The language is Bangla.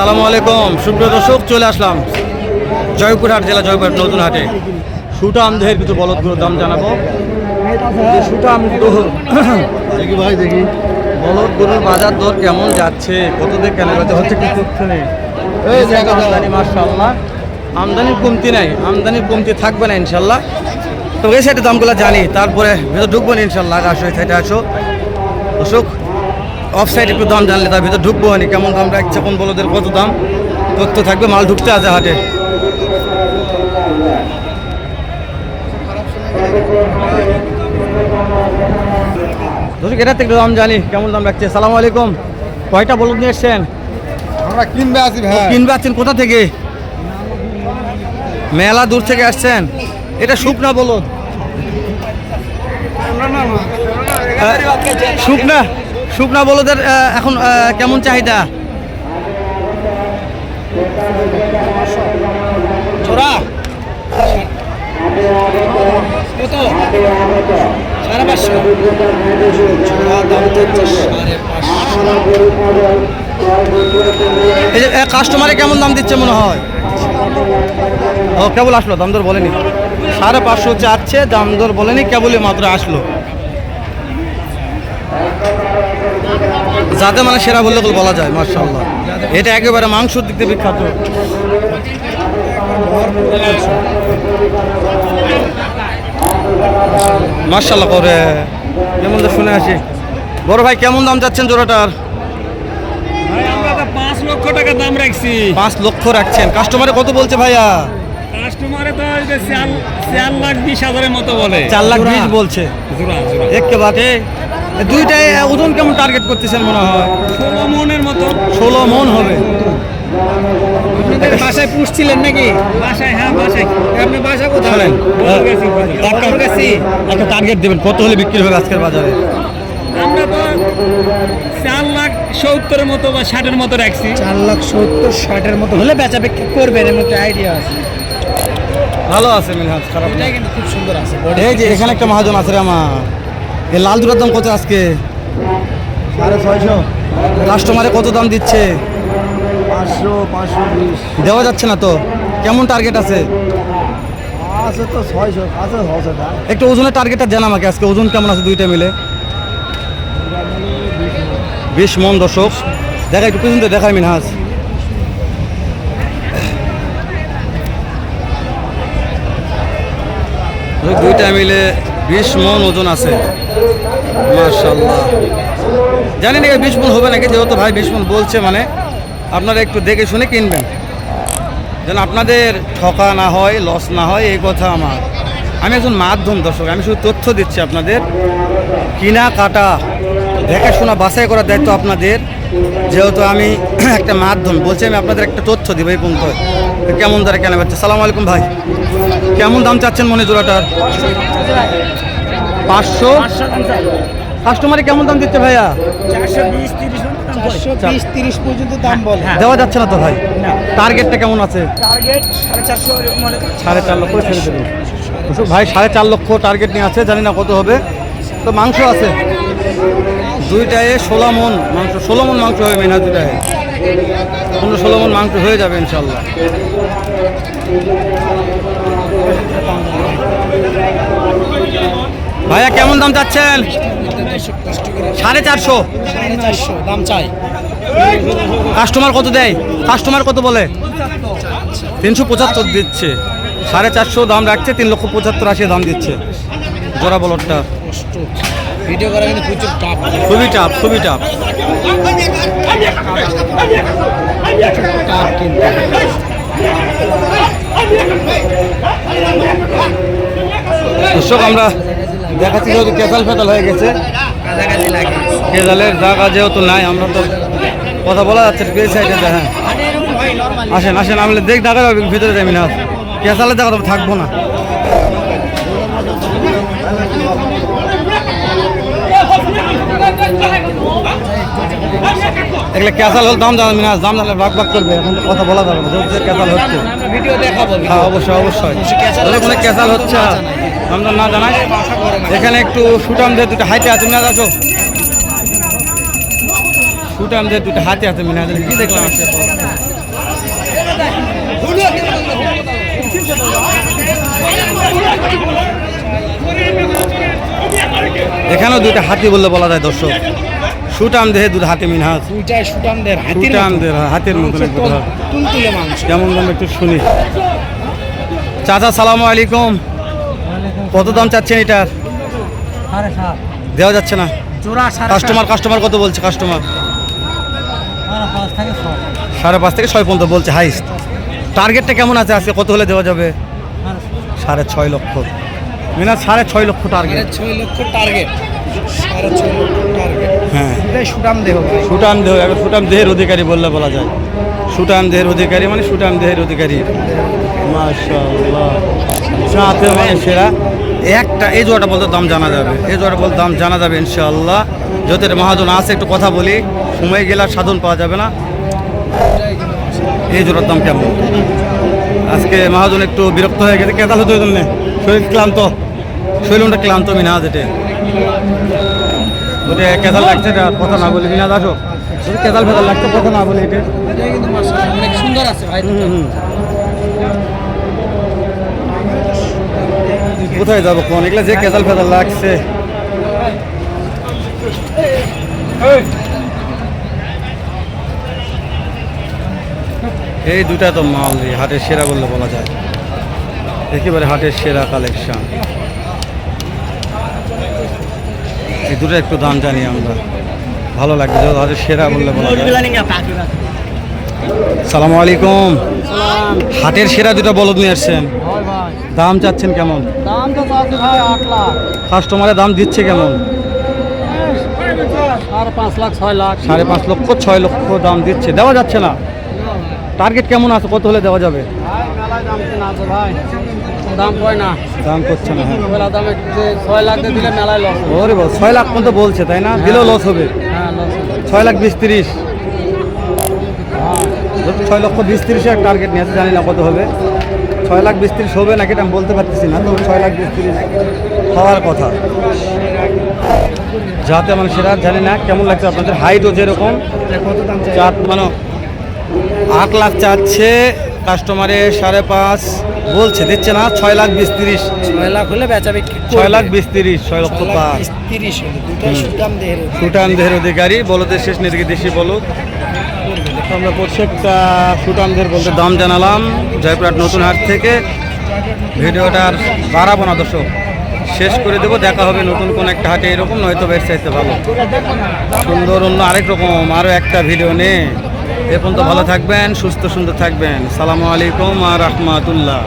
আসসালামু আলাইকুম। সুপ্রিয় দর্শক চলে আসলাম জয়পুরহাট জেলা জয়পুরহাট নতুন হাটে সুটাম দেহের কিছু বলদগুলোর দাম জানাব। সুটা দহ দেখি ভাই দেখি। বলদ গরুর বাজার দর কেমন যাচ্ছে? কত দিয়ে কেনা হচ্ছে কি যে আমদানি মার্শাল্লাহ আমদানির কমতি নাই আমদানির কমতি থাকবে না ইনশাল্লাহ তো এই সাইডের দামগুলো জানি তারপরে ভেতর ঢুকবো না ইনশাল্লাহ আসো এই সাইডে আসো। দর্শক অফ সাইড একটু দাম জানলে তার ভিতরে ঢুকবো না কেমন দাম রাখছে কোন বলদের কত দাম? তথ্য থাকবে মাল ঢুকতে আছে হাটে। দর্শক এটা একটু দাম জানি কেমন দাম রাখছে? সালাম আলাইকুম। কয়টা বলদ নিয়ে এসছেন? আমরা কিনবে ভাই। কিনবে আছেন? কোথা থেকে? মেলা দূর থেকে আসছেন? এটা শুকনা বলদ। আহ, শুকনা? শুকনা বলদের এখন কেমন চাহিদা? জোড়া কত? সাড়ে পাঁচশো। জোড়া দাম হচ্ছে সাড়ে এই কাস্টমারে কেমন দাম দিচ্ছে মনে হয়? ও কেবল আসলো দাম দর বলেনি। সাড়ে পাঁচশো চাচ্ছে দাম দর বলেনি কেবলই মাত্র আসলো। যাতে মানে সেরা বললে বলা যায় মার্শাল্লাহ এটা একেবারে মাংসর দিক দিয়ে বিখ্যাত। মার্শাল্লাহ করে কেমন শুনে আসি। বড় ভাই কেমন দাম যাচ্ছেন জোড়াটার পাঁচ লক্ষ টাকা দাম রাখছি। পাঁচ লক্ষ রাখছেন। কাস্টমারে কত বলছে ভাইয়া? কাস্টমারে তো চার লাখ বিশ হাজারের মতো বলে। চার লাখ বিশ বলছে। একেবারে দুইটাই ওজন কেমন টার্গেট করতেছেন মনে হয়? ষোলো মনের মতো। ষোলো মন হবে। বাসায় পুষছিলেন নাকি? বাসায় হ্যাঁ বাসায়। আপনি বাসা কোথায়। একটা। একটা টার্গেট দেবেন কত হলে বিক্রি হবে আজকের বাজারে? আমরা তো চার লাখ সত্তরের মতো বা ষাটের মতো রাখছি। চার লাখ সত্তর ষাটের মতো হলে বেচা বিক্রি করবেন এর মধ্যে আইডিয়া আছে। ভালো আছে মিনহাজ খারাপ কিন্তু খুব সুন্দর আছে এই যে এখানে একটা মহাজন আছে রে আমার। এই লাল দুটার দাম কত আজকে? সাড়ে ছয়শো। কাস্টমারে কত দাম দিচ্ছে? পাঁচশো পাঁচশো বিশ। দেওয়া যাচ্ছে না তো? কেমন টার্গেট আছে? আছে তো ছয়শো আছে ছশো একটু ওজনের টার্গেটটা দেন আমাকে আজকে ওজন কেমন আছে দুইটা মিলে? বিশ মন দর্শক। দেখা একটু পেছন দেখায় মিনহাজ। দুইটা মিলে বিশ মন ওজন আছে। মার্শাল্লাহ জানি না বিশ মন হবে নাকি? যেহেতু ভাই বিশ মন বলছে মানে আপনারা একটু দেখে শুনে কিনবেন। যেন আপনাদের ঠকা না হয় লস না হয়, এই কথা আমার। আমি একজন মাধ্যম দর্শক, আমি শুধু তথ্য দিচ্ছি আপনাদের। কিনা কাটা, দেখাশোনা, বাছাই করার দায়িত্ব আপনাদের। যেহেতু আমি একটা মাধ্যম বলছি আমি আপনাদের একটা তথ্য দিব এই পর্যন্ত কেমন দ্বারা কেনা পাচ্ছে সালাম আলাইকুম ভাই। কেমন দাম চাচ্ছেন মনে জোড়াটার? পাঁচশো? কাস্টমারে কেমন দাম দিচ্ছে ভাইয়া? পর্যন্ত দাম দেওয়া যাচ্ছে না তো ভাই? টার্গেটটা কেমন আছে? সাড়ে চার লক্ষ ছেড়ে দেবেন ভাই সাড়ে চার লক্ষ টার্গেট নিয়ে আছে জানি না কত হবে। তো মাংস আছে? দুইটায় ষোলো মন মাংস ষোলো মন মাংস হবে মেনা দুইটায়। পনেরো ষোলো মন মাংস হয়ে যাবে ইনশাল্লাহ ভাইয়া কেমন দাম চাচ্ছেন? সাড়ে চারশো। দাম চাই। কাস্টমার কত দেয়? কাস্টমার কত বলে? তিনশো পঁচাত্তর দিচ্ছে। সাড়ে চারশো দাম রাখছে তিন লক্ষ পঁচাত্তর আশি দাম দিচ্ছে। জোড়া বলটটা। ভিডিও করা কিন্তু প্রচুর টাপ খুবই টাফ খুবই টাপ দর্শক, আমরা দেখাচ্ছি যেহেতু কেতাল ফেতাল হয়ে গেছে। কেতালের জায়গা যেহেতু নাই, আমরা তো কথা বলা যাচ্ছে হ্যাঁ। আসেন আসেন, আমি দেখ দেখা যাবে ভিতরে যাবি না জায়গা তো থাকব না। এগুলো ক্যাসাল হল দাম জানাবি না দাম জানলে বাক বাক করবে এখন কথা বলা যাবে না যেহেতু ক্যাসাল হচ্ছে। ভিডিও দেখাবো হ্যাঁ অবশ্যই অবশ্যই। তাহলে কোনো ক্যাসাল হচ্ছে দাম না জানাই এখানে একটু সুটাম দিয়ে দুটো হাইটে আছে মিনাজ আসো। সুটাম দিয়ে দুটো হাতে আছে মিনাজ কি দেখলাম আছে এখানেও দুইটা হাতি বললে বলা যায় দর্শক। সুটাম দেহে দুধ হাতি মিনহাজ দুইটাই সুটামদের হাতির সুটাম মতো। দেহ হাতের মতন তুলতুলে মাংস। কেমন দাম একটু শুনি। চাচা সালামু আলাইকুম। কত দাম চাচ্ছেন এটার? দেওয়া যাচ্ছে না। কাস্টমার কাস্টমার কত বলছে কাস্টমার? সাড়ে পাঁচ থেকে ছয়। পর্যন্ত বলছে হাইস্ট। টার্গেটটা কেমন আছে? আজকে কত হলে দেওয়া যাবে? সাড়ে ছয় লক্ষ। মিনা সাড়ে ছয় লক্ষ টার্গেট। ছয় লক্ষ টার্গেট। সাড়ে ছয় লক্ষ। হ্যাঁ সুটাম দেহ সুটান দেহ সুটান দেহের অধিকারী বললে বলা যায়। সুটান দেহের অধিকারী মানে সুটান দেহের অধিকারী। মাশাআল্লাহ। সাথে মানে সেরা। একটা, এই জোয়াটা বলতে দাম জানা যাবে। এই জোয়াটা বলতে দাম জানা যাবে, ইনশাআল্লাহ। যতের মহাজন আছে, একটু কথা বলি। সময় গেলে সাধন পাওয়া যাবে না। এই জোড়ার দাম কেমন? আজকে মহাজন একটু বিরক্ত হয়ে গেছে। কেতাল হতে জন্য শরীর ক্লান্ত। শরীরটা ক্লান্ত মিনাজ এটা। কেতাল লাগছে, এটা কথা না বলি কেতাল ফেতাল লাগছে কথা না বলি এটা অনেক সুন্দর আছে ভাই। কোথায় যাব কোন? এগুলা যে কেতাল ফেতাল লাগছে। এই দুটা তো মাল হাটের সেরা বললে বলা যায়। একেবারে হাটের সেরা কালেকশন এই দুটো একটু দাম জানি আমরা। ভালো লাগবে হাটের সেরা বললে বলা সালামু আলাইকুম। হাটের সেরা দুটো বলদ নিয়ে আসছেন। দাম চাচ্ছেন কেমন? কাস্টমারের দাম দিচ্ছে কেমন? সাড়ে পাঁচ লাখ ছয় লাখ। সাড়ে পাঁচ লক্ষ ছয় লক্ষ দাম দিচ্ছে। দেওয়া যাচ্ছে না। টার্গেট কেমন আছে? কত হলে দেওয়া যাবে? ভাই। দাম দাম কয় না। দাম করছে না হ্যাঁ। মেলা দাম একটু ছয় লাখ দিলে মেলায় লস ওরে বাবা ছয় লাখ পর্যন্ত বলছে তাই না? দিলেও লস হবে। হ্যাঁ লস ছয় লাখ বিশ তিরিশ। ছয় লক্ষ বিশ তিরিশের টার্গেট নিয়ে আছে জানি না কত হবে। ছয় লাখ বিশ তিরিশ হবে নাকি এটা আমি বলতে পারতেছি না তো ছয় লাখ বিশ তিরিশ হওয়ার কথা। যাতে মানে সেটা জানি না কেমন লাগছে আপনাদের। হাইটও যেরকম। কত চার মানে আট লাখ চাচ্ছে কাস্টমারে সাড়ে পাঁচ বলছে দিচ্ছে না ছয় লাখ বিশ তিরিশ। ছয় লাখ হলে বেচা বিক্রি ছয় লাখ বিশ তিরিশ ছয় লক্ষ পাঁচ। তিরিশ সুটান দেহের অধিকারী। বলদের শেষ নেই দেশি বলদ আমরা প্রত্যেকটা সুটানদের বলতে দাম জানালাম জয়পুরহাট নতুন হাট থেকে। ভিডিওটার বাড়াবো না দর্শক শেষ করে দেবো দেখা হবে নতুন কোন একটা হাটে এরকম নয়তো বেশ চাইতে ভালো। সুন্দর অন্য আরেক রকম আরও একটা ভিডিও নে এ পর্যন্ত ভালো থাকবেন সুস্থ সুন্দর থাকবেন। সালামু আলাইকুম আর রহমাতুল্লাহ।